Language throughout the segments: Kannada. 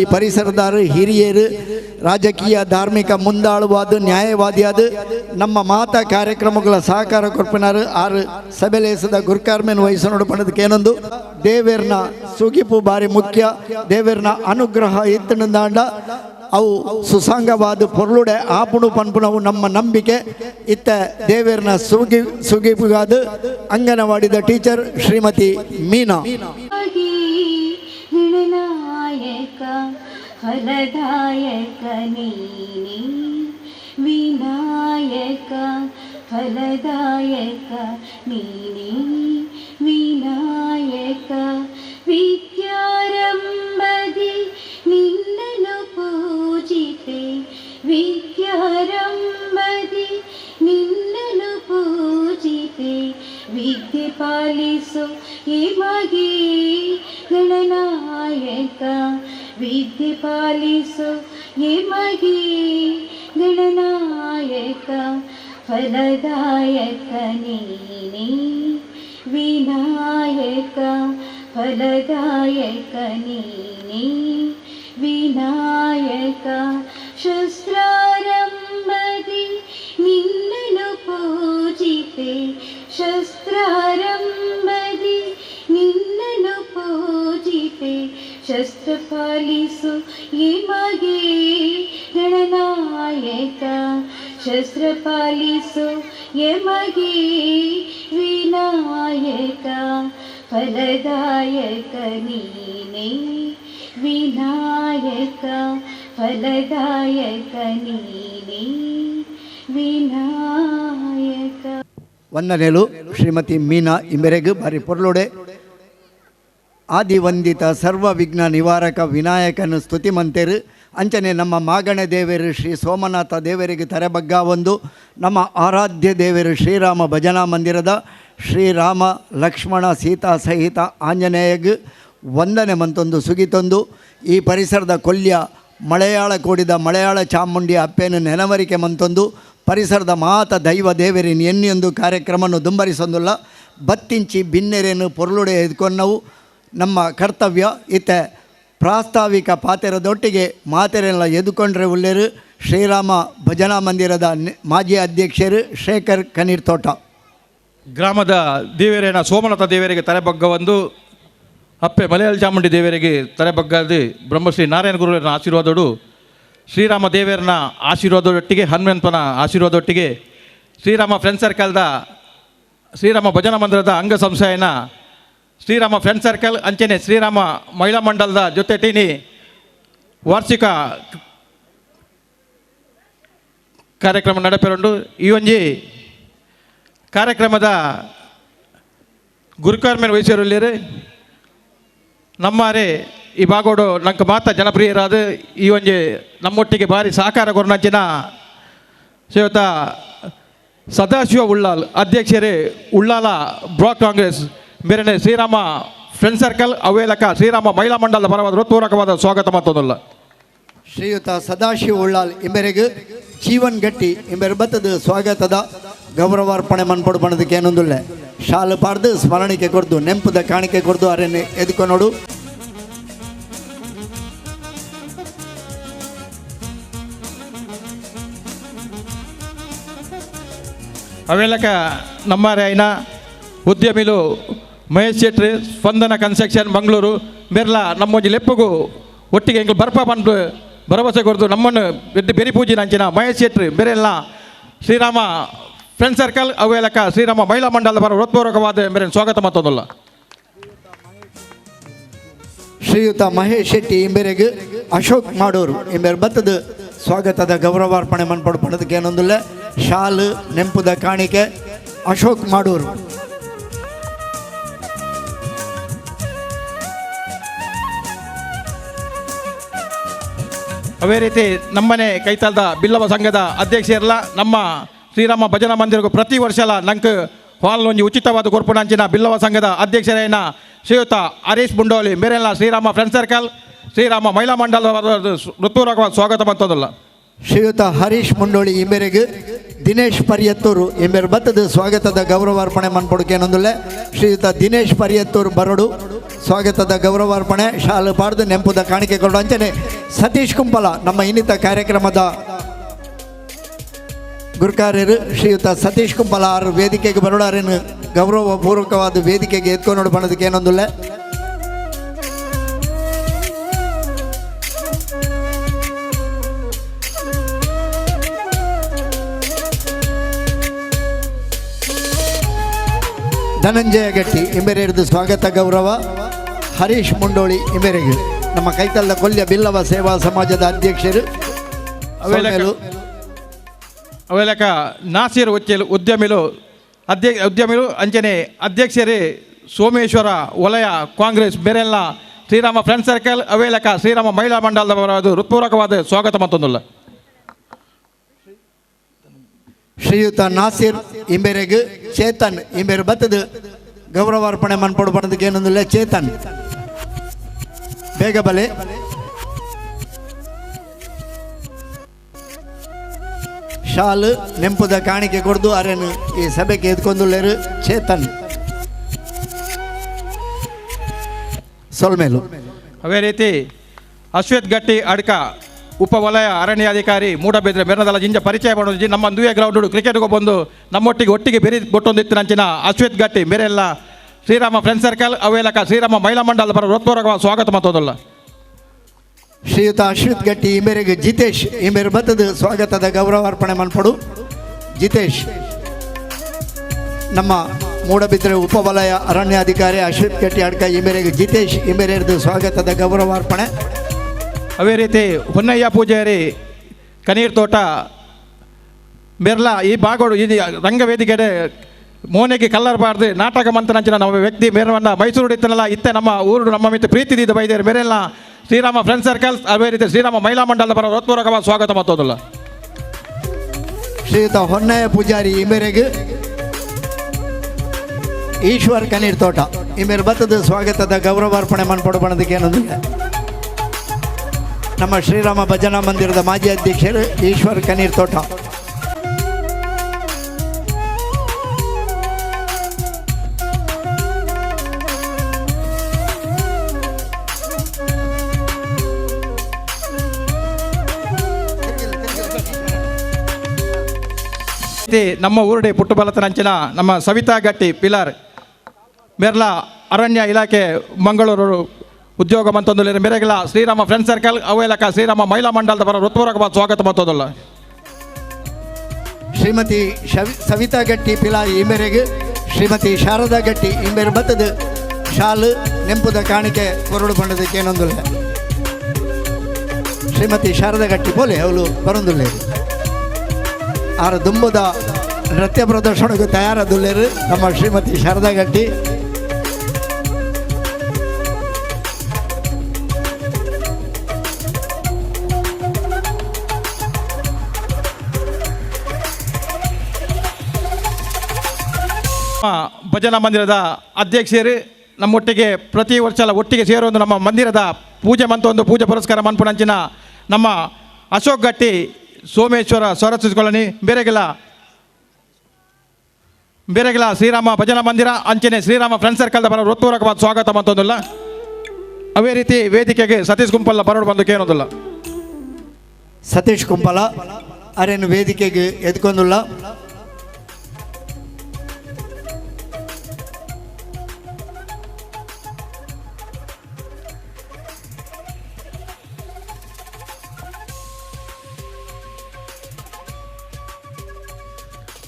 ಈ ಪರಿಸರದ ಹಿರಿಯರು, ರಾಜಕೀಯ ಧಾರ್ಮಿಕ ಮುಂದಾಳುವಾದ ನ್ಯಾಯವಾದಿಯಾದ ನಮ್ಮ ಮಾತ ಕಾರ್ಯಕ್ರಮಗಳ ಸಹಕಾರ ಕೊಡ್ಪಿನಾರು ಆರು ಸಭೆಲೇಸದ ಗುರ್ಕಾರ್ಮೆನ್ ವಹಿಸನೋಡು ಪಣದಕ್ಕೆ ಏನೊಂದು? ದೇವೇರ್ನ ಸುಗಿಪು ಬಾರಿ ಮುಖ್ಯ. ದೇವೇರ್ನ ಅನುಗ್ರಹ ಇತ್ತನದಾಂಡ ಅವು ಸುಸಂಗವಾದ ಪೊರ್ಲುಡೆ ಆಪುಣು ಪನ್ಪುಣವು ನಮ್ಮ ನಂಬಿಕೆ. ಇತ್ತ ದೇವೇರ್ನ ಸುಗಿ, ಸುಗಿಪುಗಾದ ಅಂಗನವಾಡಿದ ಟೀಚರ್ ಶ್ರೀಮತಿ ಮೀನಾ. ಆಗಿ ಗಣನಾಯಕ ಫಲದಾಯಕ ನೀನೇ ವಿನಾಯಕ ಫಲದಾಯಕ ನೀನೇ ವಿನಾಯಕ ವಿದ್ಯಾರಂಭದಿ ನಿನ್ನನ್ನು ಪೂಜಿತೆ ವಿದ್ಯಾರಂಭದಿ ನಿನ್ನನ್ನು ಪೂಜಿತೆ ವಿದ್ಯೆ ಪಾಲಿಸು ಹಿಮಗೆ ಗಣನಾಯಕ ವಿದ್ಯೆ ಪಾಲಿಸು ಹಿಮಗೆ ಗಣನಾಯಕ ಫಲದಾಯಕ ನೀನೇ ವಿನಾಯಕ ಫಲದಾಯಕ ನೀನೇ ವಿನಾಯಕ ಶಸ್ತ್ರಾರಂಭದಿ ನಿನ್ನನ್ನು ಪೂಜಿತೆ ಶಸ್ತ್ರಾರಂಭದಿ ನಿನ್ನನ್ನು ಪೂಜಿತೆ ಶಸ್ತ್ರ ಪಾಲಿಸು ಇಮಗೆ ಗಣನಾಯಕ. ಶಸ್ತ್ರ ಪಾಲಿಸು ಎಮಗೆ ವಿನಾಯಕ. ಫಲದಾಯಕ ನೀನೇ ವಿನಾಯಕ. ಫಲದಾಯಕ ನೀನೇ ವಿನಾಯಕ. ವಂದನೆಲು ಶ್ರೀಮತಿ ಮೀನಾ ಇಂಬೆರೆಗು ಬಾರಿ ಪೊರ್ಲುಡೆ. ಆದಿವಂದಿತ ಸರ್ವ ವಿಘ್ನ ನಿವಾರಕ ವಿನಾಯಕನ ಸ್ತುತಿ ಮಂತೆರು. ಅಂಚನೆ ನಮ್ಮ ಮಾಗಣ ದೇವರು ಶ್ರೀ ಸೋಮನಾಥ ದೇವರಿಗೆ ತರೆಬಗ್ಗ ಒಂದು. ನಮ್ಮ ಆರಾಧ್ಯ ದೇವರು ಶ್ರೀರಾಮ ಭಜನಾ ಮಂದಿರದ ಶ್ರೀರಾಮ ಲಕ್ಷ್ಮಣ, ಸೀತಾ ಸಹಿತ ಆಂಜನೇಯಗ್ ವಂದನೆ ಮಂತೊಂದು, ಸುಗಿತೊಂದು. ಈ ಪರಿಸರದ ಕೊಲ್ಯ ಮಳೆಯಾಳ ಕೂಡಿದ ಮಳೆಯಾಳ ಚಾಮುಂಡಿ ಅಪ್ಪೇನು ನೆನವರಿಕೆ ಮಂತೊಂದು. ಪರಿಸರದ ಮಾತ ದೈವ ದೇವರಿನ ಎನ್ನಿಯೊಂದು ಕಾರ್ಯಕ್ರಮವನ್ನು ದುಂಬರಿಸೊಂದುಲ್ಲ. ಬತ್ತಿಂಚಿ ಬಿನ್ನೆರೇನು ಪೊರ್ಲುಡೆ ಎದ್ಕೊಂಡವು. ನಮ್ಮ ಕರ್ತವ್ಯ ಇತ್ತೆ. ಪ್ರಾಸ್ತಾವಿಕ ಪಾತೆರದೊಟ್ಟಿಗೆ ಮಾತೆರೆಲ್ಲ ಎದುಕೊಂಡ್ರೆ ಉಳ್ಳೇರು ಶ್ರೀರಾಮ ಭಜನಾ ಮಂದಿರದ ಮಾಜಿ ಅಧ್ಯಕ್ಷರು ಶೇಖರ್ ಕನೀರ್ ತೋಟ. ಗ್ರಾಮದ ದೇವರೇನ ಸೋಮನಾಥ ದೇವರಿಗೆ ತಲೆಬಗ್ಗ ಒಂದು, ಅಪ್ಪೆ ಮಲಯಾಳ ಚಾಮುಂಡಿ ದೇವರಿಗೆ ತಲೆಬಗ್ಗದು ಬ್ರಹ್ಮಶ್ರೀ ನಾರಾಯಣ ಗುರುವಿನ ಆಶೀರ್ವಾದಡು, ಶ್ರೀರಾಮ ದೇವರನ ಆಶೀರ್ವಾದದೊಟ್ಟಿಗೆ ಹನುಮಂತನ ಆಶೀರ್ವಾದದೊಟ್ಟಿಗೆ ಶ್ರೀರಾಮ ಫ್ರೆಂಡ್ ಸರ್ಕಲ್ದ ಶ್ರೀರಾಮ ಭಜನಾ ಮಂದಿರದ ಅಂಗ ಸಂಶಯನ ಶ್ರೀರಾಮ ಫ್ರೆಂಡ್ ಸರ್ಕಲ್ ಅಂಚನೆ ಶ್ರೀರಾಮ ಮಹಿಳಾ ಮಂಡಲದ ಜೊತೆ ಟೀನಿ ವಾರ್ಷಿಕ ಕಾರ್ಯಕ್ರಮ ನಡೆಪೆರೊಂಡು. ಈ ಒಂಜಿ ಕಾರ್ಯಕ್ರಮದ ಗುರುಕಾರ್ಮೇಲೆ ನಮ್ಮ ನಮ್ಮಾರೆ ಈ ಬಾಗೋಡು ನಂಗೆ ಮಾತ ಜನಪ್ರಿಯರಾದ ಈ ಒಂಜಿ ನಮ್ಮೊಟ್ಟಿಗೆ ಭಾರಿ ಸಹಕಾರ ಕೊರನಂಚಿನ ಶ್ರೀಯುತ ಸದಾಶಿವ ಉಳ್ಳಾಲ್, ಅಧ್ಯಕ್ಷರೇ ಉಳ್ಳಾಲ ಬ್ಲಾಕ್ ಕಾಂಗ್ರೆಸ್. ಮೇರೆನೆ ಶ್ರೀರಾಮ ಫ್ರೆಂಡ್ ಸರ್ಕಲ್ ಅವೇಲಕ ಶ್ರೀರಾಮ ಮಹಿಳಾ ಮಂಡಲದ ಪರವಾದರು ಪೂರಕವಾದ ಸ್ವಾಗತ ಮತ್ತೊಂದಲ್ಲ. ಶ್ರೀಯುತ ಸದಾಶಿವ ಉಳ್ಳಾಲ್ ಇಂಬೆರೆಗೆ ಜೀವನ್ ಗಟ್ಟಿ ಇಂಬೆರೆ ಬತ್ತದ ಸ್ವಾಗತದ ಗೌರವಾರ್ಪಣೆ ಮನ್ಪಡು ಬಣ್ಣದಕ್ಕೆ ಏನೊಂದಿಲ್ಲ ಶಾಲು ಪಾರ್ದು ಸ್ಮರಣಿಕೆ ಕೊಡ್ದು ನೆಂಪದ ಕಾಣಿಕೆ ಕೊಡ್ದು ಅರೆನೆ ಎದ್ಕೊ ನೋಡು. ಅವೇಲಕ ನಮ್ಮ ರೈನ ಉದ್ಯಮಿಲು ಮಹೇಶ್ ಶೆಟ್ಟಿ ಸ್ಪಂದನ ಕನ್ಸ್ಟ್ರಕ್ಷನ್, ಮಂಗಳೂರು ನಮ್ಮ ನಮ್ಮೊಂಜಿ ಲೆಪ್ಪಗು ಒಟ್ಟಿಗೆ ಹೆಂಗ್ ಬರ್ಪ ಬಂದು ಭರವಸೆ ಕೊಡ್ದು ನಮ್ಮನ್ನು ಎದ್ದು ಬೆರಿ ಪೂಜೆ ನಂಚಿನ ಮಹೇಶ್ ಶೆಟ್ಟಿ ಬೇರೆಲ್ಲ, ಶ್ರೀರಾಮ ಫ್ರೆಂಡ್ ಸರ್ಕಲ್ ಅವೆಲಕ ಶ್ರೀರಾಮ ಮಹಿಳಾ ಮಂಡಲದ ಪರ ಹೃತ್ಪೂರ್ವಕವಾದ ಮೇರೆ ಸ್ವಾಗತ ಮತ್ತೊಂದಲ್ಲ. ಶ್ರೀಯುತ ಮಹೇಶ್ ಶೆಟ್ಟಿ ಇಂಬೆರೆಗೆ ಅಶೋಕ್ ಮಾಡೋರು ಇಂಬೆರ್ ಬತ್ತದ ಸ್ವಾಗತದ ಗೌರವಾರ್ಪಣೆ ಮನ್ಪಡು ಏನೊಂದಿಲ್ಲ ಏನೊಂದುಲ್ಲೆ. ಶಾಲು, ನೆಂಪುದ ಕಾಣಿಕೆ, ಅಶೋಕ್ ಮಾಡೂರು. ಅವೇ ರೀತಿ ನಮ್ಮನೆ ಕೈತಾಲದ ಬಿಲ್ಲವ ಸಂಘದ ಅಧ್ಯಕ್ಷರೆಲ್ಲ ನಮ್ಮ ಶ್ರೀರಾಮ ಭಜನಾ ಮಂದಿರಕ್ಕೂ ಪ್ರತಿ ವರ್ಷಲ ನಂಕ ಹಾಲ್ ಒಂಜಿ ಉಚಿತವಾದ ಕೊರ್ಪುಣಂಚಿನ ಬಿಲ್ಲವ ಸಂಘದ ಅಧ್ಯಕ್ಷರೇನ ಶ್ರೀಯುತ ಹರೀಶ್ ಬುಂಡೋಲಿ, ಮೇರೆಲ್ಲ ಶ್ರೀರಾಮ ಫ್ರೆಂಡ್ ಸರ್ಕಲ್, ಶ್ರೀರಾಮ ಮಹಿಳಾ ಮಂಡಲ ಋತುರಾಗವಾಗಿ ಸ್ವಾಗತ ಮತ್ತೊಂದಲ್ಲ. ಶ್ರೀಯುತ ಹರೀಶ್ ಮುಂಡೋಳಿ ಇಂಬೆರೆಗು ದಿನೇಶ್ ಪರಿಯತ್ತೂರು ಮೇರೆ ಬತ್ತದ ಸ್ವಾಗತದ ಗೌರವಾರ್ಪಣೆ ಮನ್ಪೊಡುಕೆ ಏನೊಂದುಲ್ಲೆ ಶ್ರೀಯುತ ದಿನೇಶ್ ಪರಿಯತ್ತೂರು ಬರಡು. ಸ್ವಾಗತದ ಗೌರವಾರ್ಪಣೆ ಶಾಲು ಪಾಡ್ದು ನೆಂಪುದ ಕಾಣಿಕೆ ಕೊಡು ಅಂಚನೆ ಸತೀಶ್ ಕುಂಪಲ, ನಮ್ಮ ಇನ್ನಿತ ಕಾರ್ಯಕ್ರಮದ ಗುರುಕಾರ್ಯರು ಶ್ರೀಯುತ ಸತೀಶ್ ಕುಂಪಲ ಅವರು ವೇದಿಕೆಗೆ ಬರೋಡಾರೇನು ಗೌರವಪೂರ್ವಕವಾದ ವೇದಿಕೆಗೆ ಎತ್ಕೊಂಡು ಬಣ್ಣದಕ್ಕೆ ಏನೊಂದಿಲ್ಲ ಧನಂಜಯ ಗಟ್ಟಿ ಇಂಬೆರೆಯದು ಸ್ವಾಗತ ಗೌರವ. ಹರೀಶ್ ಮುಂಡೋಳಿ ಇಂಬೆರೆಗೆ ನಮ್ಮ ಕೈತಲ್ಲ ಕೊಲ್ಯ ಬಿಲ್ಲವ ಸೇವಾ ಸಮಾಜದ ಅಧ್ಯಕ್ಷರು. ಅವೆಲಕ ನಾಸಿರ್ ಒಚ್ಚಲು ಉದ್ಯಮಿಲು ಅಧ್ಯಕ್ಷ ಉದ್ಯಮಿಲು ಅಂಜನೆ ಅಧ್ಯಕ್ಷರೇ ಸೋಮೇಶ್ವರ ವಲಯ ಕಾಂಗ್ರೆಸ್ ಬೇರೆಲ್ಲ ಶ್ರೀರಾಮ ಫ್ರೆಂಡ್ ಸರ್ಕಲ್ ಅವೇಲಕ ಶ್ರೀರಾಮ ಮಹಿಳಾ ಮಂಡಲದವರ ಹೃತ್ಪೂರ್ವಕವಾದ ಸ್ವಾಗತ ಮತ್ತೊಂದಲ್ಲ. ಶ್ರೀಯುತ ನಾಸಿರ್ ಇಂಬೆರೆಗೆ ಚೇತನ್ ಇಂಬೆರು ಬತ್ತದು. ಗೌರವಾರ್ಪಣೆ ಮನ್ಪಡು ಬಣ್ಣದಕ್ಕೆ ಏನೊಂದಿಲ್ಲ ಚೇತನ್. ಬೇಗ ಬಲೆ. ಶಾಲು ನೆಂಪುದ ಕಾಣಿಕೆ ಕೊಡ್ದು ಅರೆನು ಈ ಸಭೆಗೆ ಎದ್ಕೊಂದುಳ್ಳೇರು ಚೇತನ್. ಸೊಲ್ಮೇಲು. ಅವೇ ರೀತಿ ಅಶ್ವೇತ್ ಗಟ್ಟಿ ಅಡ್ಕ ಉಪವಲಯ ಅರಣ್ಯಾಧಿಕಾರಿ ಮೂಡಬಿದ್ರೆ ಮೆರನದಲ್ಲ ಜಿಂಜ ಪರಿಚಯ ಮಾಡೋದು ನಮ್ಮ ದುವೆ ಗ್ರೌಂಡ್ ಕ್ರಿಕೆಟ್ಗೆ ಬಂದು ನಮ್ಮೊಟ್ಟಿಗೆ ಒಟ್ಟಿಗೆ ಬೆರಿ ಕೊಟ್ಟೊಂದಿತ್ತು ನಂಚಿನ ಅಶ್ವೇತ್ ಗಟ್ಟಿ. ಬೇರೆಲ್ಲ ಶ್ರೀರಾಮ ಫ್ರೆಂಡ್ ಸರ್ಕಲ್ ಅವೇಲಕ ಶ್ರೀರಾಮ ಮಹಿಳಾ ಮಂಡಲದ ಪರ ಹೃತ್ಪೂರ್ವಕ ಸ್ವಾಗತ ಮತ್ತೋದಲ್ಲ. ಶ್ರೀಯುತ ಅಶ್ವಿತ್ ಗಟ್ಟಿ ಇಂಬೆರೆಗೆ ಜಿತೇಶ್ ಇಂಬೆರು ಬತ್ತದ ಸ್ವಾಗತದ ಗೌರವಾರ್ಪಣೆ ಮಾಡಿಕೊಡು ಜಿತೇಶ್ ನಮ್ಮ ಮೂಡಬಿದ್ರೆ ಉಪವಲಯ ಅರಣ್ಯಾಧಿಕಾರಿ ಅಶ್ವಿತ್ ಗಟ್ಟಿ ಅಡ್ಕ ಮೇರೆಗೆ ಜಿತೇಶ್ ಇಂಬೆರೆಯದು ಸ್ವಾಗತದ ಗೌರವಾರ್ಪಣೆ ಅವೇ ರೀತಿ ಹೊನ್ನಯ್ಯ ಪೂಜಾರಿ ಕನೀರ್ ತೋಟ ಬೆರ್ಲಾ ಈ ಬಾಗೋಡು ಈ ರಂಗವೇದಿಕೆ ಮೋನೆಗೆ ಕಲ್ಲರಬಾರ್ದು, ನಾಟಕ ಮಂತ್ರನಂಚಿನ ನಮ್ಮ ವ್ಯಕ್ತಿ ಮೇರವನ್ನ ಮೈಸೂರು ಇತ್ತನಲ್ಲ ಇತ್ತೆ ನಮ್ಮ ಊರು ನಮ್ಮ ಮಿತ್ರ ಪ್ರೀತಿದಿದ್ದ ಬೈದೇರು ಮೇರೆಲ್ಲ. ಶ್ರೀರಾಮ ಫ್ರೆಂಡ್ ಸರ್ಕಲ್ಸ್ ಅದೇ ರೀತಿ ಶ್ರೀರಾಮ ಮಹಿಳಾ ಮಂಡಲದ ಪರ ಹೃತ್ಪೂರ್ವಕವಾದ ಸ್ವಾಗತ ಮತ್ತೋದಲ್ಲ ಶ್ರೀಯುತ ಹೊನ್ನಯ ಪೂಜಾರಿ ಇಂಬೆರೆಗೆ ಈಶ್ವರ್ ಕನೀರ್ ತೋಟ, ಈ ಇಂಬೆರು ಬತ್ತದ ಸ್ವಾಗತದ ಗೌರವಾರ್ಪಣೆ ಮನ್ಪಡು ಬಣ್ಣದಕ್ಕೆ ನಮ್ಮ ಶ್ರೀರಾಮ ಭಜನಾ ಮಂದಿರದ ಮಾಜಿ ಅಧ್ಯಕ್ಷರು ಈಶ್ವರ್ ಕನೀರ್ ತೋಟ. ರೀತಿ ನಮ್ಮ ಊರುಡೆ ಪುಟ್ಟಬಲತನಂಚಿನ ನಮ್ಮ ಸವಿತಾ ಗಟ್ಟಿ, ಪಿಲಾರ್, ಮೇರ್ಲಾ ಅರಣ್ಯ ಇಲಾಖೆ, ಮಂಗಳೂರು ಉದ್ಯೋಗ ಮಂತೊಂದು ಮೇರೆಗಿಲ್ಲ ಶ್ರೀರಾಮ ಫ್ರೆಂಡ್ ಸರ್ಕಲ್ ಅವೇಲಕ ಶ್ರೀರಾಮ ಮಹಿಳಾ ಮಂಡಲದ ಪರ ಹೃತ್ಪೂರ್ವಕವಾದ ಸ್ವಾಗತ ಮತ್ತೋದಲ್ಲ. ಶ್ರೀಮತಿ ಸವಿತಾ ಗಟ್ಟಿ, ಪಿಲಾರ್ ಈ ಮೇರೆಗೆ. ಶ್ರೀಮತಿ ಶಾರದಾ ಗಟ್ಟಿ ಈ ಮೇರೆ ಬತ್ತದ ಶಾಲು ನೆಂಪುದ ಕಾಣಿಕೆ ಕೊರಡು ಬಣ್ಣದಕ್ಕೆ ಏನೊಂದಿಲ್ಲ. ಶ್ರೀಮತಿ ಶಾರದಾ ಗಟ್ಟಿ ಪೋಲೆ ಅವಳು ಬರೊಂದುಲ್ಲೆ. ಆರ ದುಂಬುದ ನೃತ್ಯ ಪ್ರದರ್ಶನಕ್ಕೆ ತಯಾರಾದುಲ್ಲೇರು ನಮ್ಮ ಶ್ರೀಮತಿ ಶಾರದಾ ಗಟ್ಟಿ ನಮ್ಮ ಭಜನಾ ಮಂದಿರದ ಅಧ್ಯಕ್ಷರು ನಮ್ಮೊಟ್ಟಿಗೆ ಪ್ರತಿ ವರ್ಷ ಒಟ್ಟಿಗೆ ಸೇರೊಂದು ನಮ್ಮ ಮಂದಿರದ ಪೂಜೆ ಮಂತ ಒಂದು ಪೂಜೆ ಪುರಸ್ಕಾರ ಮನ್ಪುಣಂಚಿನ ನಮ್ಮ ಅಶೋಕ್ ಗಟ್ಟಿ ಸೋಮೇಶ್ವರ ಸರಸ್ವತಿ ಬೇರೆಗಿಲ್ಲ. ಬೇರೆಗೆಲ್ಲ ಶ್ರೀರಾಮ ಭಜನಾ ಮಂದಿರ, ಅಂಚನೆ ಶ್ರೀರಾಮ ಫ್ರೆಂಡ್ ಸರ್ಕಲ್ದ ಬರೋ ಹೃತ್ಪೂರ್ವಕವಾದ ಸ್ವಾಗತ ಮತ್ತೊಂದಿಲ್ಲ. ಅವೇ ರೀತಿ ವೇದಿಕೆಗೆ ಸತೀಶ್ ಗುಂಪಲ್ಲ ಬರೋಡು ಬಂದು ಕೇಳೋದಿಲ್ಲ. ಸತೀಶ್ ಗುಂಪಲ ಅರೇನು ವೇದಿಕೆಗೆ ಎದ್ಕೊಂದುಲ್ಲ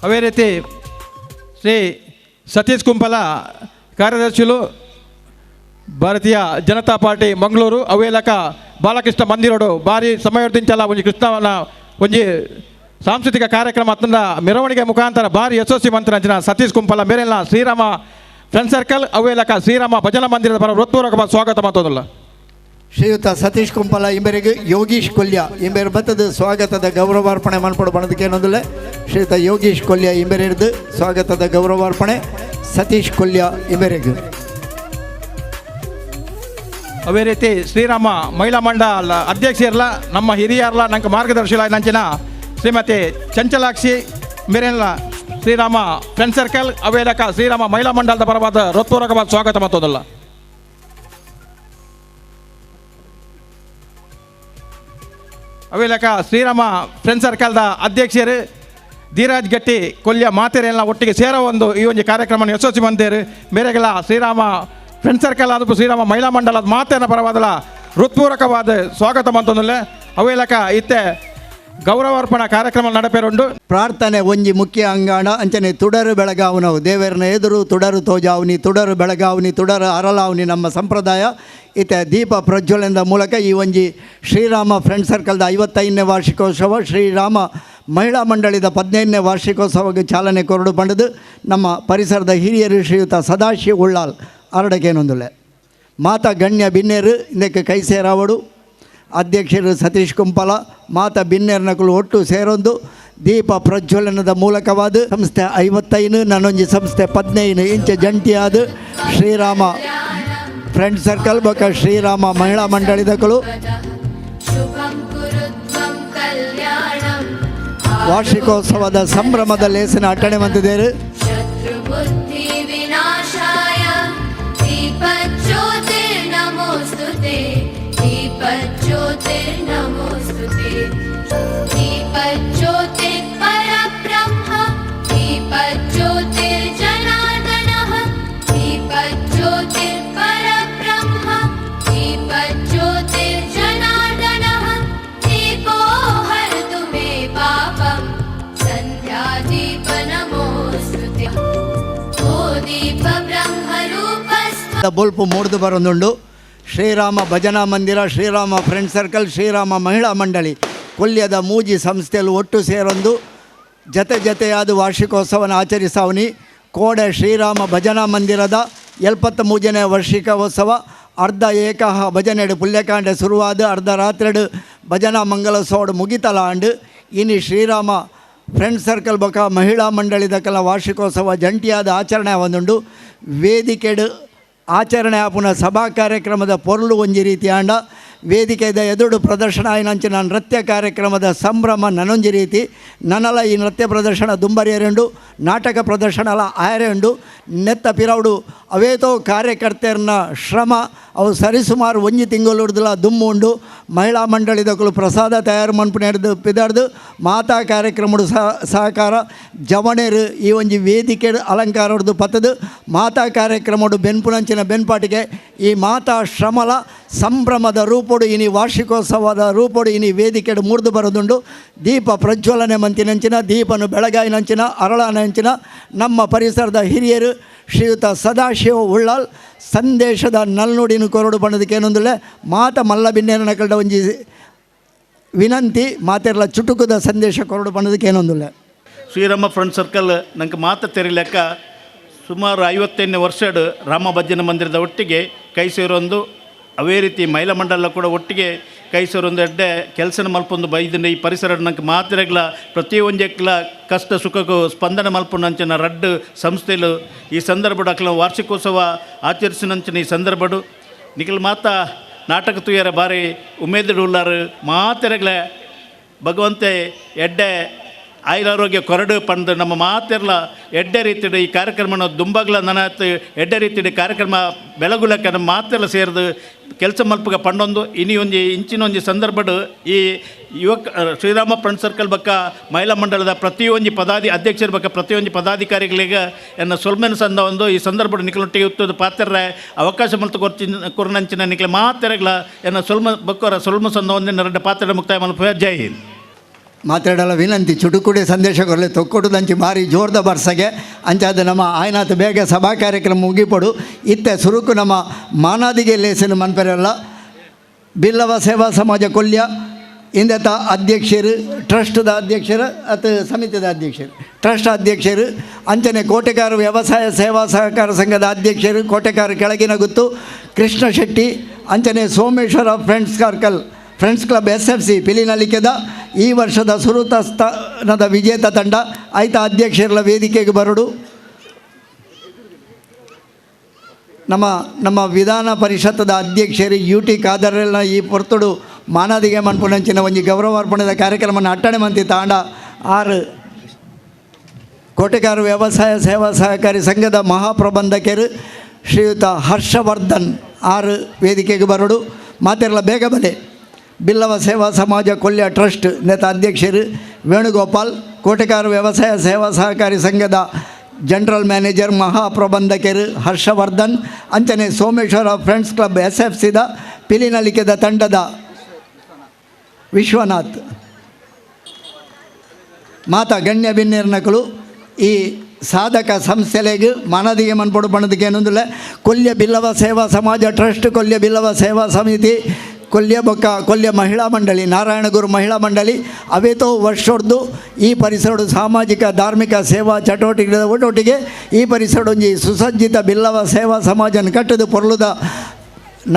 అవే ರೀತಿ ಶ್ರೀ ಸತೀಶ್ ಕುಂಪಲ ಕಾರ್ಯದರ್ಶಿಲು, ಭಾರತೀಯ ಜನತಾ ಪಾರ್ಟಿ ಮಂಗಳೂರು, ಅವೇಲಕ ಬಾಲಕೃಷ್ಣ ಮಂದಿರೋಡು ಭಾರಿ ಸಮಯದಿಂಚಲ ಒಂಜಿ ಕೃಷ್ಣವನ ಒಂಜಿ ಸಾಂಸ್ಕೃತಿಕ ಕಾರ್ಯಕ್ರಮ ಅತ್ತಂದ ಮೆರವಣಿಗೆ ಮುಖಾಂತರ ಭಾರಿ ಯಶಸ್ವಿ ಮಂತ್ರ ಅಂಚಿನ ಸತೀಶ್ ಕುಂಪಲ ಮೇರೆಲ್ಲ ಶ್ರೀರಾಮ ಫ್ರೆಂಡ್ ಸರ್ಕಲ್, ಅವೇಲಕ ಶ್ರೀರಾಮ ಭಜನಾ ಮಂದಿರದ ಪರ ಹೃತ್ಪೂರ್ವಕ ಸ್ವಾಗತ ಮತ್ತೊಂದಿಲ್ಲ ಶ್ರೀಯುತ ಸತೀಶ್ ಕುಂಪಲ ಇಂಬರಿಗೆ ಯೋಗೀಶ್ ಕೊಲ್ಯ, ಇಂಬೆರ್ ಬತ್ತದ ಸ್ವಾಗತದ ಗೌರವಾರ್ಪಣೆ ಮಾಡ್ಕೊಡು ಬಣ್ಣದಕ್ಕೆ ಏನೊಂದಿಲ್ಲ. ಶ್ರೀಯುತ ಯೋಗೀಶ್ ಕೊಲ್ಯ ಇಂಬೆರಿಡ್ದು ಸ್ವಾಗತದ ಗೌರವಾರ್ಪಣೆ. ಸತೀಶ್ ಕೊಲ್ಯ ಇಂಬೆರೆಗೆ ಅವೇ ರೀತಿ ಶ್ರೀರಾಮ ಮಹಿಳಾ ಮಂಡಲ ಅಧ್ಯಕ್ಷರಲ್ಲ ನಮ್ಮ ಹಿರಿಯರ್ಲ ನಂಗೆ ಮಾರ್ಗದರ್ಶಿಲ ನಂಚಿನ ಶ್ರೀಮತಿ ಚಂಚಲಾಕ್ಷಿ ಮೇರೆಲ್ಲ ಶ್ರೀರಾಮ ಫ್ರೆಂಡ್ ಸರ್ಕಲ್, ಅವೇಲಕ ಶ್ರೀರಾಮ ಮಹಿಳಾ ಮಂಡಲದ ಪರವಾದ ಹೃತ್ಪೂರ್ವಕವಾದ ಸ್ವಾಗತ ಮತ್ತೊಂದಲ್ಲ. ಅವೇಲಕ ಶ್ರೀರಾಮ ಫ್ರೆಂಡ್ ಸರ್ಕಲ್ದ ಅಧ್ಯಕ್ಷರು, ಧೀರಾಜ್ ಗಟ್ಟಿ ಕೊಲ್ಯ ಮಾತೆರೆಲ್ಲ ಒಟ್ಟಿಗೆ ಸೇರೋ ಒಂದು ಈ ಒಂದು ಕಾರ್ಯಕ್ರಮ ಯಶಸ್ವಿ ಬಂದೇರು ಬೇರೆಗೆಲ್ಲ ಶ್ರೀರಾಮ ಫ್ರೆಂಡ್ ಸರ್ಕಲ್ ಆದಪ್ಪು ಶ್ರೀರಾಮ ಮಹಿಳಾ ಮಂಡಲದ ಮಾತೆನ ಪರವಾದಲ ಹೃತ್ಪೂರ್ವಕವಾದ ಸ್ವಾಗತ ಮಂತಂದುಲ್ಲೆ. ಅವೇಲಕ ಇತ್ತೆ ಗೌರವಾರ್ಪಣಾ ಕಾರ್ಯಕ್ರಮ ನಡಪೇರುಂಡು ಪ್ರಾರ್ಥನೆ ಒಂಜಿ ಮುಖ್ಯ ಅಂಗಾಣ. ಅಂಚನೆ ತುಡರು ಬೆಳಗಾವನವು ದೇವರನ ಎದುರು ತುಡರು ತೋಜಾವನಿ, ತುಡರು ಬೆಳಗಾವನಿ, ತುಡರು ಅರಲಾವನಿ ನಮ್ಮ ಸಂಪ್ರದಾಯ. ಇತ ದೀಪ ಪ್ರಜ್ವಲನದ ಮೂಲಕ ಈ ಒಂಜಿ ಶ್ರೀರಾಮ ಫ್ರೆಂಡ್ ಸರ್ಕಲ್ದ ಐವತ್ತೈದನೇ ವಾರ್ಷಿಕೋತ್ಸವ, ಶ್ರೀರಾಮ ಮಹಿಳಾ ಮಂಡಳಿದ ಹದಿನೈದನೇ ವಾರ್ಷಿಕೋತ್ಸವಕ್ಕೆ ಚಾಲನೆ ಕೊರಡು ಪಡೆದು ನಮ್ಮ ಪರಿಸರದ ಹಿರಿಯರು ಶ್ರೀಯುತ ಸದಾಶಿವ ಉಳ್ಳಾಲ್ ಅರಡಕೇನೊಂದುಲೆ ಮಾತಾ ಗಣ್ಯ ಬಿನ್ನೇರು, ಇದಕ್ಕೆ ಕೈ ಸೇರಾವಡು ಅಧ್ಯಕ್ಷರು ಸತೀಶ್ ಕುಂಪಲ, ಮಾತ ಬಿನ್ನೆರ್ನಕುಲು ಒಟ್ಟು ಸೇರೊಂದು. ದೀಪ ಪ್ರಜ್ವಲನದ ಮೂಲಕವಾದ. ಸಂಸ್ಥೆ ಐವತ್ತೈದು, ನನ್ನೊಂಜಿ ಸಂಸ್ಥೆ ಪದಿನೈದು ಇಂಚ ಜಂಟಿಯಾದ ಶ್ರೀರಾಮ ಫ್ರೆಂಡ್ ಸರ್ಕಲ್ ಬೊಕ ಶ್ರೀರಾಮ ಮಹಿಳಾ ಮಂಡಳಿದಕಲು ವಾರ್ಷಿಕೋತ್ಸವದ ಸಂಭ್ರಮದ ಲೇಸಿನ ಅಟ್ಟಣೆ ಬಂದಿದ್ದೇರು ज्योतिर्नमोऽस्तुते दीपज्योतिर्परब्रह्म दीपज्योतिर्जनार्दनः दीपज्योतिर्परब्रह्म दीपज्योतिर्जनार्दनः दीपो हरतु मे पापं सन्ध्यादीपनमोऽस्तु ते ओ दीपब्रह्मरूपस्थ बोल्पु मूर्दु बरंदुंडु ಶ್ರೀರಾಮ ಭಜನಾ ಮಂದಿರ, ಶ್ರೀರಾಮ ಫ್ರೆಂಡ್ ಸರ್ಕಲ್ ಶ್ರೀರಾಮ ಮಹಿಳಾ ಮಂಡಳಿ. ಕೊಲ್ಯದ ಮೂಜಿ ಸಂಸ್ಥೆಯಲ್ಲಿ ಒಟ್ಟು ಸೇರೊಂದು. ಜತೆ ಜತೆಯಾದ ವಾರ್ಷಿಕೋತ್ಸವನ ಆಚರಿಸಾವನಿ. ಕೋಡೆ ಶ್ರೀರಾಮ ಭಜನಾ ಮಂದಿರದ ಎಲ್ಪತ್ತ ಮೂಜನೇ ವಾರ್ಷಿಕೋತ್ಸವ. ಅರ್ಧ ಏಕಹ ಭಜನೆಡು ಪುಲ್ಯಕಾಂಡೆ ಶುರುವಾದ, ಅರ್ಧ ರಾತ್ರೆಡು ಭಜನಾ ಮಂಗಲೋತ್ಸವಡು ಮುಗಿತಲಾಂಡು. ಇನಿ ಶ್ರೀರಾಮ ಫ್ರೆಂಡ್ ಸರ್ಕಲ್ ಬೊಕ ಮಹಿಳಾ ಮಂಡಳಿದ ಕಲ ವಾರ್ಷಿಕೋತ್ಸವ ಜಂಟಿಯಾದ ಆಚರಣೆ ಒಂದುಂಡು ವೇದಿಕೆಡು ಆಚರಣೆ ಆಪುನ ಸಭಾ ಕಾರ್ಯಕ್ರಮದ ಪೊರ್ಲು ಒಂಜಿ ರೀತಿಯಾಂಡ ವೇದಿಕೆದ ಎದುರು ಪ್ರದರ್ಶನ. ಆಯ್ನಂಚಿನ ನೃತ್ಯ ಕಾರ್ಯಕ್ರಮದ ಸಂಭ್ರಮ, ನನೊಂಜಿ ರೀತಿ. ನನಲ ಈ ನೃತ್ಯ ಪ್ರದರ್ಶನ ದುಂಬರಿಯರೆಂಡು, ನಾಟಕ ಪ್ರದರ್ಶನಲ ಆಯರೆಂಡು. ನೆತ್ತ ಪಿರವುಡು ಅವೇತೋ ಕಾರ್ಯಕರ್ತೆಯರನ್ನ ಶ್ರಮ, ಅವು ಸರಿಸುಮಾರು ಒಂಜಿ ತಿಂಗಳು ಹಿಡ್ದಲ ದುಮ್ಮು ಉಂಡು. ಮಹಿಳಾ ಮಂಡಳಿದಕಲು ಪ್ರಸಾದ ತಯಾರು ಮನ್ಪುನೆಡ್ದು ಪಿದಾಡ್ದು ಮಾತಾ ಕಾರ್ಯಕ್ರಮಡು ಸಹ, ಸಹಕಾರ, ಜವಣೇರು ಈ ಒಂಜಿ ವೇದಿಕೆ ಅಲಂಕಾರ ಹೊಡೆದು ಪತ್ತದು. ಮಾತಾ ಕಾರ್ಯಕ್ರಮಡು ಬೆನ್ಪುನಂಚಿನ ಬೆನ್ಪಾಟಿಗೆ ಈ ಮಾತಾ ಶ್ರಮಲ ಸಂಭ್ರಮದ ರೂಪೊಡು ಇನಿ ವಾರ್ಷಿಕೋತ್ಸವದ ರೂಪೊಡು ಇನಿ ವೇದಿಕೆಡು ಮುರಿದು ಬರೋದುಂಡು. ದೀಪ ಪ್ರಜ್ವಲನೆ ಮಂತಿನಂಚಿನ ದೀಪನು ಬೆಳಗಾಯಿನಂಚಿನ ಅರಳನಂಚಿನ ನಮ್ಮ ಪರಿಸರದ ಹಿರಿಯರು ಶ್ರೀಯುತ ಸದಾಶಿವ ಉಳ್ಳಾಲ್ ಸಂದೇಶದ ನಲ್ನುಡಿನ ಕೊರಡು ಬಣ್ಣದಕ್ಕೆ ಏನೊಂದಿಲ್ಲ ಮಾತ ಮಲ್ಲ ಬಿನ್ನೇರನ ಕಲ್ಡ ಒಂಜಿ ವಿನಂತಿ, ಮಾತೆರ್ಲ ಚುಟುಕದ ಸಂದೇಶ ಕೊರಡು ಬಣ್ಣದಕ್ಕೆ ಏನೊಂದುಲೆ ಶ್ರೀರಾಮ ಫ್ರೆಂಡ್ ಸರ್ಕಲ್ ನಂಗೆ ಮಾತು ತೆರಿಲೆಕ್ಕ ಸುಮಾರು ಐವತ್ತೆಂಟನೇ ವರ್ಷ ರಾಮ ಭಜನ ಮಂದಿರದ ಒಟ್ಟಿಗೆ ಕೈ ಸೇರೊಂದು. ಅವೇ ರೀತಿ ಮಹಿಳಾ ಮಂಡಲ ಕೂಡ ಒಟ್ಟಿಗೆ ಕೈ ಎಡ್ಡೆ, ಕೆಲಸನ ಮಲ್ಪೊಂದು ಬೈದಿನ, ಈ ಪರಿಸರ ನಂಗೆ ಮಾತಿರಗ್ಲ ಪ್ರತಿಯೊಂದಕ್ಲ ಕಷ್ಟ ಸುಖಕ್ಕೂ ಸ್ಪಂದನ ಮಲ್ಪುನಂಚಿನ ರಡ್ಡು ಸಂಸ್ಥೆಲು. ಈ ಸಂದರ್ಭಡು ಅಕ್ಲ ವಾರ್ಷಿಕೋತ್ಸವ ಆಚರಿಸಿನಂಚಿನ ಈ ಸಂದರ್ಭಡು. ನಿಖಲ್ ಮಾತ, ನಾಟಕ ತುಯ್ಯರ ಬಾರಿ ಉಮೇದು ಉಳ್ಳಾರು ಮಾತೆರಗ್ಲೆ ಭಗವಂತೆ ಎಡ್ಡೆ ಆಯುರಾರೋಗ್ಯ ಕೊರಡು ಪಂದು ನಮ್ಮ ಮಾತೆರ್ಲ ಎಡ್ಡೆ ರೀತಿಡು ಈ ಕಾರ್ಯಕ್ರಮನ ದುಂಬಗ್ಲ ನನತ್ ಎಡ್ಡೆ ರೀತಿಡು ಕಾರ್ಯಕ್ರಮ ಬೆಳಗುಲಕ್ಕೆ ನಮ್ಮ ಮಾತೆರ್ಲ ಸೇರಿದು ಕೆಲಸ ಮಲ್ಪಗ ಪಂಡೊಂದು, ಇನಿ ಒಂಜಿ, ಇಂಚಿನೊಂಜಿ ಸಂದರ್ಭಡು ಈ ಯುವಕ ಶ್ರೀರಾಮ ಫ್ರೆಂಡ್ ಸರ್ಕಲ್ ಬಕ್ಕ ಮಹಿಳಾ ಮಂಡಲದ ಪ್ರತಿಯೊಂದು ಪದಾಧಿ ಅಧ್ಯಕ್ಷರ ಬಕ್ಕ ಪ್ರತಿಯೊಂದು ಪದಾಧಿಕಾರಿಗಳಿಗೆ ಎನ್ನ ಸೊಲ್ಮೆನ ಸಂದ ಒಂದು ಈ ಸಂದರ್ಭಡು ನಿಖಲೊಟ್ಟಿಗೆ ಉತ್ತದ ಪಾತ್ರ ಅವಕಾಶ ಮಲ್ತು ಕೊರ್ಚಿನ, ಕೊರನಂಚಿನ ನಿಕ್ಲೆ ಮಾತೆರಗ್ಲ ಎನ್ನ ಸೊಲ್ಮ ಬಕ್ಕೋರ ಸೊಲ್ಮ ಸಂದ ಒಂದಿನ ಎರಡು ಪಾತ್ರ ಮುಕ್ತಾಯ ಮಲ್ಪ ಜೈ ಹಿಂದ್. ಮಾತಾಡಲ್ಲ ವಿನಂತಿ. ಚುಟುಕುಡಿ ಸಂದೇಶ ಕೊರಲೆ ತೊಕ್ಕೊಡುದಂಚಿ ಭಾರಿ ಜೋರ್ದ ಬರ್ಸಗೆ. ಅಂಚಾದ ನಮ್ಮ ಆಯ್ನಾಥ ಬೇಗ ಸಭಾ ಕಾರ್ಯಕ್ರಮ ಮುಗಿಪಡು. ಇತ್ತೆ ಸುರುಕು ನಮ್ಮ ಮಾನಾದಿಗೆ ಲೇಸಿನ ಮನ್ಪರಲ್ಲ. ಬಿಲ್ಲವ ಸೇವಾ ಸಮಾಜ ಕೊಲ್ಯ. ಇಂದತ ಅಧ್ಯಕ್ಷರು, ಟ್ರಸ್ಟ್ದ ಅಧ್ಯಕ್ಷರು ಅಥ ಸಮಿತಿದ ಅಧ್ಯಕ್ಷರು. ಟ್ರಸ್ಟ್ ಅಧ್ಯಕ್ಷರು, ಅಂಚನೆ ಕೋಟೆಕಾರ ವ್ಯವಸಾಯ ಸೇವಾ ಸಹಕಾರ ಸಂಘದ ಅಧ್ಯಕ್ಷರು ಕೋಟೆಕಾರ ಕೆಳಗಿನ ಗುತ್ತು, ಕೃಷ್ಣ ಶೆಟ್ಟಿ, ಅಂಚನೆ Someshwar friends circle. Friends club S F C ಪಿಲಿನಲಿಕೆದ ಈ ವರ್ಷದ ಸುರುತ ಸ್ಥಾನದ ವಿಜೇತ ತಂಡ ಆಯ್ತ ಅಧ್ಯಕ್ಷರ ವೇದಿಕೆಗೆ ಬರಡು. ನಮ್ಮ ನಮ್ಮ ವಿಧಾನ ಪರಿಷತ್ತದ ಅಧ್ಯಕ್ಷರು ಯು ಟಿ ಖಾದರ್ನ ಈ ಪೊರ್ತುಡು ಮಾನದಿಗೆ ಮನ್ಪುನಂಚಿನ ಒಂಜಿ ಗೌರವಾರ್ಪಣೆದ ಕಾರ್ಯಕ್ರಮನ ಅಟ್ಟಣೆ ಮಂತಿ ತಾಂಡ ಆರು ಕೋಟೆಕಾರ ವ್ಯವಸಾಯ ಸೇವಾ ಸಹಕಾರಿ ಸಂಘದ ಮಹಾಪ್ರಬಂಧಕರು ಶ್ರೀಯುತ ಹರ್ಷವರ್ಧನ್ ಆರು ವೇದಿಕೆಗೆ ಬರಡು. ಮಾತೆರ್ಲ ಬೇಗ ಬಲೆ ಬಿಲ್ಲವ ಸೇವಾ ಸಮಾಜ ಕೊಲ್ಯ ಟ್ರಸ್ಟ್ ನೇತ ಅಧ್ಯಕ್ಷರು ವೇಣುಗೋಪಾಲ್ ಕೋಟೆಕಾರ ವ್ಯವಸಾಯ ಸೇವಾ ಸಹಕಾರಿ ಸಂಘದ ಜನರಲ್ ಮ್ಯಾನೇಜರ್ ಮಹಾಪ್ರಬಂಧಕರು ಹರ್ಷವರ್ಧನ್, ಅಂಚನೆ Someshwar friends club S F ಸಿದ ಪಿಲಿನಲಿಕೆದ ತಂಡದ ವಿಶ್ವನಾಥ್. ಮಾತ ಗಣ್ಯ ಭಿನ್ನಿರ್ನಕಳು ಈ ಸಾಧಕ ಸಂಸ್ಥೆಲೆಗೆ ಮನದಿಗೆ ಮನ್ಪಡು ಬಣ್ಣದಕ್ಕೆ ಏನೊಂದಿಲ್ಲ ಕೊಲ್ಯ ಬಿಲ್ಲವ ಸೇವಾ ಸಮಾಜ ಟ್ರಸ್ಟ್, ಕೊಲ್ಯ ಬಿಲ್ಲವ ಸೇವಾ ಸಮಿತಿ ಕೊಲ್ಯ ಬೊಕ್ಕ ಕೊಲ್ಯ ಮಹಿಳಾ ಮಂಡಳಿ, ನಾರಾಯಣಗುರು ಮಹಿಳಾ ಮಂಡಳಿ ಅವೇತೋ ವರ್ಷದ್ದು ಈ ಪರಿಸರ ಸಾಮಾಜಿಕ, ಧಾರ್ಮಿಕ ಸೇವಾ ಚಟುವಟಿಕೆಗಳ ಒಟ್ಟೊಟ್ಟಿಗೆ ಈ ಪರಿಸರ ಒಂಜಿ ಸುಸಜ್ಜಿತ ಬಿಲ್ಲವ ಸೇವಾ ಸಮಾಜನ ಕಟ್ಟದು, ಪೊರ್ಲುದ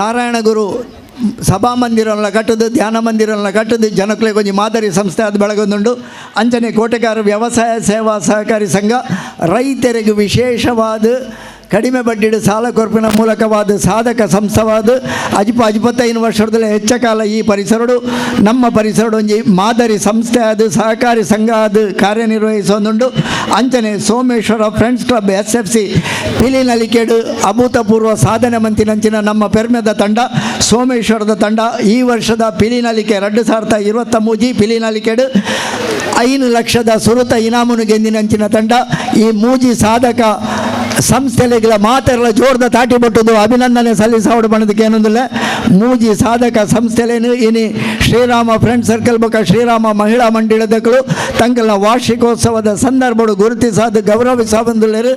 ನಾರಾಯಣಗುರು ಸಭಾ ಮಂದಿರನ್ನ ಕಟ್ಟದು, ಧ್ಯಾನ ಮಂದಿರನ್ನ ಕಟ್ಟದು ಜನಕ್ಕೆ ಕೊಂಚ ಮಾದರಿ ಸಂಸ್ಥೆ ಅದು ಬೆಳಗೊಂದುಂಡು. ಅಂಚನೆ ಕೋಟೆಗಾರ ವ್ಯವಸಾಯ ಸೇವಾ ಸಹಕಾರಿ ಸಂಘ ರೈತರಿಗೆ ವಿಶೇಷವಾದ ಕಡಿಮೆ ಬಡ್ಡಿಡು ಸಾಲ ಕೊರಪಿನ ಮೂಲಕವಾದ ಸಾಧಕ ಸಂಸ್ಥವಾದ ಅಜಿಪ ಅಜಿಪತ್ತೈದು ವರ್ಷದಲ್ಲಿ ಹೆಚ್ಚ ಕಾಲ ಈ ಪರಿಸರಡು, ನಮ್ಮ ಪರಿಸರಡು ಒಂಜಿ ಮಾದರಿ ಸಂಸ್ಥೆ ಅದು ಸಹಕಾರಿ ಸಂಘ ಅದು ಕಾರ್ಯನಿರ್ವಹಿಸೊಂದುಂಡು ಅಂಚನೆ Someshwar friends club S F C ಪಿಲಿನಲಿಕೇಡು ಅಭೂತಪೂರ್ವ ಸಾಧನೆ ಮಂತಿನಂಚಿನ ನಮ್ಮ ಪೆರ್ಮೆದ ತಂಡ, ಸೋಮೇಶ್ವರದ ತಂಡ. ಈ ವರ್ಷದ ಪಿಲಿನಲಿಕೆ ಎರಡು ಸಾವಿರದ ಇರುವತ್ತ ಮೂಜಿ ಪಿಲಿನಲಿಕೆಡು ಐದು ಲಕ್ಷದ ಸುರುತ ಇನಾಮುನು ಗೆಂದಿನಂಚಿನ ತಂಡ. ಈ ಮೂಜಿ ಸಾಧಕ ಸಂಸ್ಥೆಗಳ ಮಾತೆಲ್ಲ ಜೋರ್ದ ತಾಟಿ ಬಟ್ಟುದು ಅಭಿನಂದನೆ ಸಲ್ಲಿಸಾವಡು ಬಣ್ಣದಕ್ಕೆ ಏನೊಂದಿಲ್ಲ ಮೂಜಿ ಸಾಧಕ ಸಂಸ್ಥೆಲೇನು ಇನಿ ಶ್ರೀರಾಮ ಫ್ರೆಂಡ್ ಸರ್ಕಲ್ ಬಕ ಶ್ರೀರಾಮ ಮಹಿಳಾ ಮಂಡಳದಕ್ಕಳು ತಂಕಲ್ನ ವಾರ್ಷಿಕೋತ್ಸವದ ಸಂದರ್ಭಡು ಗುರುತಿಸಾದ ಗೌರವಿಸಾಬಂದುಳ್ಳರು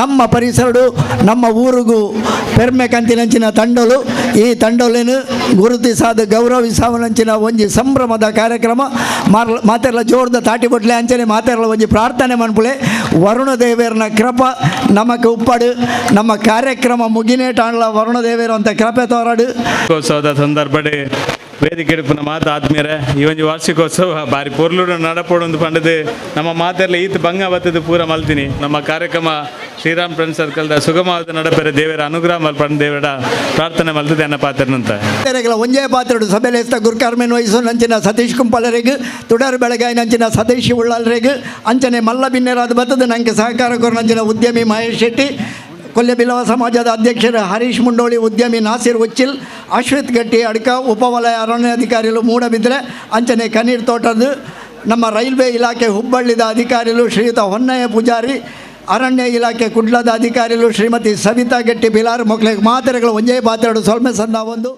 ನಮ್ಮ ಪರಿಸರಡು, ನಮ್ಮ ಊರಿಗೂ ಪೆರ್ಮೆ ಕಂತಿನಂಚಿನ ತಂಡಲು, ಈ ತಂಡಲೇನು ಗುರುತಿಸಾದ ಗೌರವಿಸಾವನಂಚಿನ ಒಂಜಿ ಸಂಭ್ರಮದ ಕಾರ್ಯಕ್ರಮ. ಮಾರ್ ಮಾತೆಲ್ಲ ಜೋರ್ದ ತಾಟಿ ಬಟ್ಲೆ ಅಂಚನೆ ಮಾತೆಲ್ಲ ಒಂಜಿ ಪ್ರಾರ್ಥನೆ ಮನ್ಪುಳೆ ವರುಣ ದೇವೇರನ ಕೃಪ ನಮಕ್ ಉಪ್ಪಡು. ನಮ್ಮ ಕಾರ್ಯಕ್ರಮ ಮುಗಿನೇಟಾಣ್ಲ ವರುಣ ದೇವೇರು ಅಂತ ಕೃಪೆ ತೋರಾಡು. ವಾರ್ಷಿಕೋತ್ಸವದ ವೇದಿಕೆ ಮಾತು ಮಾತ ಆದ್ಮೇಲೆ ಈ ಒಂದು ವಾರ್ಷಿಕೋತ್ಸವ, ಬಾರಿ ಪೊರ್ಲುಡು ನಡಪೋಡೊಂದು ಪಂಡದು ನಮ್ಮ ಮಾತೆಲ್ಲ ಈತ್ ಭಂಗ ಬತ್ತದು ಪೂರ ಮಲ್ತೀನಿ. ನಮ್ಮ ಕಾರ್ಯಕ್ರಮ ಶ್ರೀರಾಮ್ ಫ್ರೆಂಡ್ ಸರ್ಕಲ್ದ ಸುಗಮವಾದ ನಡಪೆರೆ ದೇವರ ಅನುಗ್ರಹ ಮಲ್ಪಂಡ ದೇವರ ಪ್ರಾರ್ಥನೆ ಮಲ್ತದೆ ಅನ್ನ ಪಾತ್ರನಂತ. ಒಂದೇ ಒಂಜೇ ಸಭೆಯಲ್ಲಿ ಸಭೆಲೆಸ್ತ ವಯಸ್ಸು ನಂಚಿನ ಸತೀಶ್ ಕುಂಪಲರಿಗೆ, ತುಡರ್ ಬೆಳಗಾಯಿ ನಂಚಿನ ಸತೀಶ್ ಉಳ್ಳಲ್ರಿಗೆ ಅಂಚನೆ ಮಲ್ಲ ಬಿನ್ನೆರಾದ ಬತ್ತದ, ನಂಗೆ ಸಹಕಾರ ಕೊರ ನಂಚಿನ ಉದ್ಯಮಿ ಮಹೇಶ್ ಶೆಟ್ಟಿ ಕೊಲ್ಲೆ ಬಿಲ್ಲವ ಸಮಾಜದ ಅಧ್ಯಕ್ಷರು ಹರೀಶ್ ಮುಂಡೋಳಿ, ಉದ್ಯಮಿ ನಾಸಿರ್ ಉಚ್ಚಿಲ್ ಅಶ್ವಿತ್ ಗಟ್ಟಿ, ಅಡ್ಕ, ಉಪವಲಯ ಅರಣ್ಯಾಧಿಕಾರಿಗಳು ಮೂಡಬಿದ್ರೆ ಅಂಚನೆ ಕಣ್ಣೀರ್ ತೋಟದ ನಮ್ಮ ರೈಲ್ವೆ ಇಲಾಖೆ ಹುಬ್ಬಳ್ಳಿದ ಅಧಿಕಾರಿಗಳು ಶ್ರೀಯುತ ಹೊನ್ನಯ್ಯ ಪೂಜಾರಿ, ಅರಣ್ಯ ಇಲಾಖೆ ಕುಡ್ಲದ ಅಧಿಕಾರಿಗಳು ಶ್ರೀಮತಿ ಸವಿತಾ ಗಟ್ಟಿ, ಬಿಲಾರ್ ಮಕ್ಕಳಿಗೆ ಮಾತ್ರೆಗಳು ಒಂಜೇ ಪಾತ್ರೆಡು ಸ್ವಲ್ಪ ಸಂದ ಒಂದು.